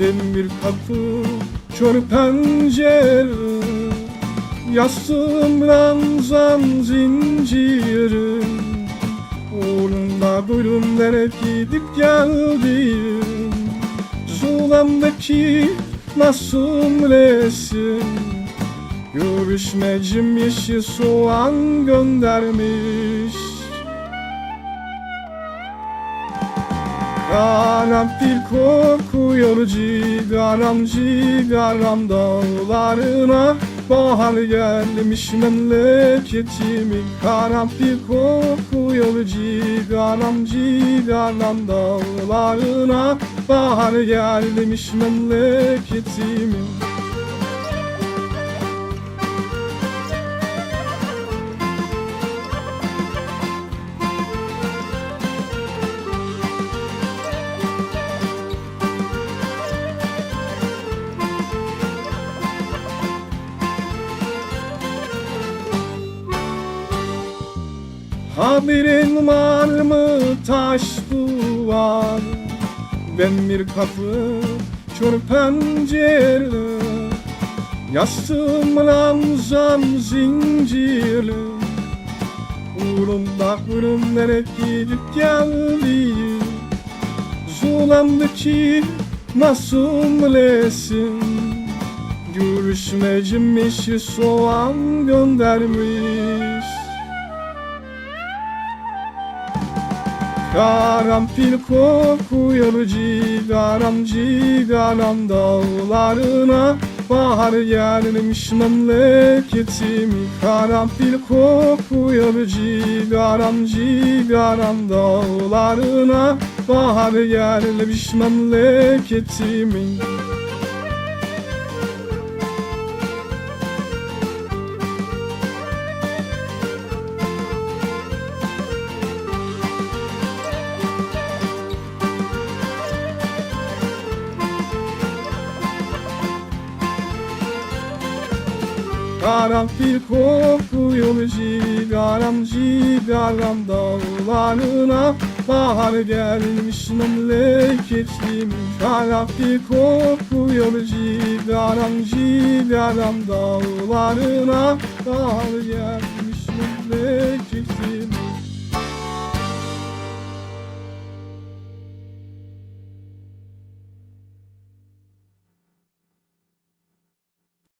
Demir kapı, kör pencere Yastığım ranzam zincirim Uğrunda bölümlere gidip geldim. Zulamdaki masum resim? Görüşmecim yeşil soğan göndermiş Karanfil kokuyor cigaram cigaram dağlarına. Bahar gelmiş memleketimin Karanfil kokuyor cigaram cigaram dağlarına. Bahar gelmiş memleketimin Haberin var mı taş duvar? Demir kapı kör pencere Yastığım ranzam zincirli. Uğrumda hürümlere gidip geldim Zulamdaki masum resim Görüşmecim yeşil soğan göndermiş Karanfil kokuyor cigaram cigaram dağlarına. Bahar gelmiş memleketimi Karanfil kokuyor cigaram cigaram dağlarına. Bahar gelmiş memleketimin Karanfil kokuyor cigaram cigaram dağlarına. Bahar gelmiş memleketimin Karanfil kokuyor cigaram cigaram dağlarına. Bahar gelmiş memleketimin